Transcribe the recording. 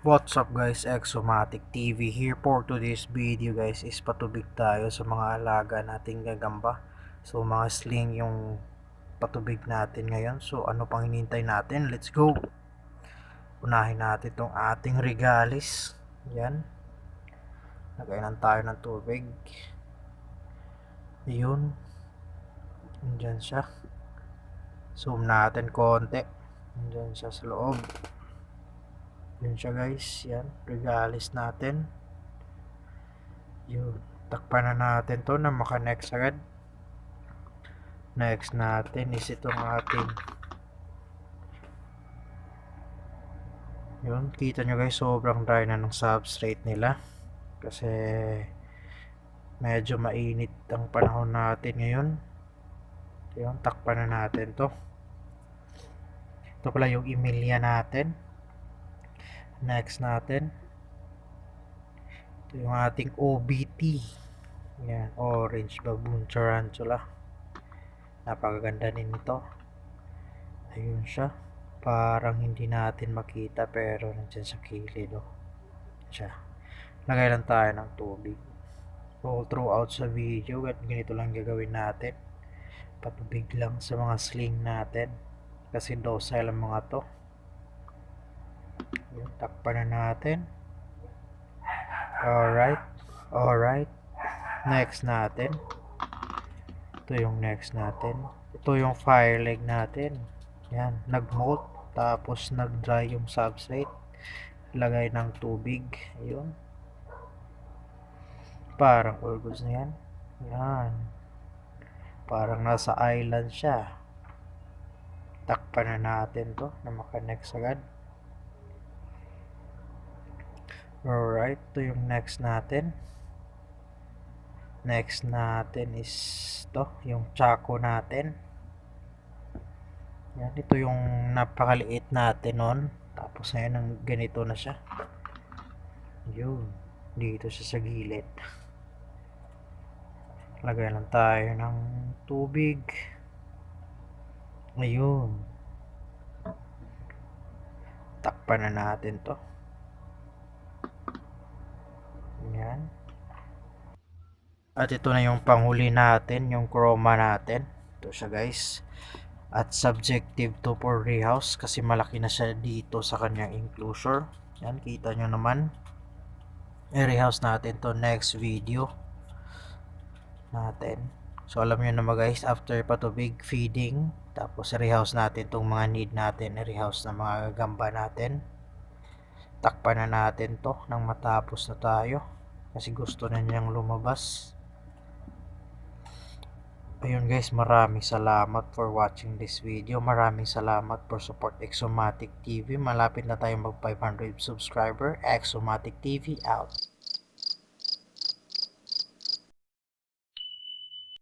What's up guys, Exomatic TV here for today's video guys is patubig tayo sa mga alaga nating gagamba. So mga sling yung patubig natin ngayon. So ano pang hinintay natin? Let's go! Unahin natin itong ating regalis. Yan. Nagainan tayo ng tubig. Yun. Andyan siya. Zoom natin konti. Andyan siya sa loob. Yun siya guys, yan, regalis natin. Yun, takpan na natin to na maka-next agad. Next natin is itong ating Yun, kita nyo guys, sobrang dry na ng substrate nila. Kasi medyo mainit ang panahon natin ngayon. Yun, takpan na natin to. Ito pala yung emilia natin. Next natin. Ito yung ating OBT. Yan, Orange Baboon Tarantula. Napakaganda din ito. Ayun siya. Parang hindi natin makita pero nandiyan sa kilid. Oh. Siya. Lagay lang tayo ng tubig. All throughout sa video, at ganito lang gagawin natin. Patubig lang sa mga sling natin. Kasi docile ang mga to. Takpan na natin. Alright. Alright. Next natin. Ito yung next natin. Ito yung fire leg natin. Yan. Nag-molt. Tapos nag-dry yung substrate. Lagay ng tubig. Ayun. Parang all na yan. Yan. Parang nasa island siya. Takpan na natin to na maka-next agad. Alright, ito yung next natin. Next natin is to, yung chaco natin. Yan, ito yung napakaliit natin nun. Tapos ngayon, ang ganito na siya. Yun, dito siya sa gilid. Lagay lang tayo ng tubig. Ayun. Takpan na natin to. Yan. At ito na yung panghuli natin, yung chroma natin. Ito siya guys. At subjective to for rehouse kasi malaki na siya dito sa kanyang enclosure. Yan, kita nyo naman. I-rehouse natin to next video natin. So alam nyo naman guys, after patubig, feeding, tapos i-rehouse natin itong mga need natin, i-rehouse na mga gamba natin. Takpan na natin to nang matapos na tayo kasi gusto na niyang lumabas. Ayun guys, maraming salamat for watching this video. Maraming salamat for support Exomatic TV. Malapit na tayo mag 500 subscriber. Exomatic TV out.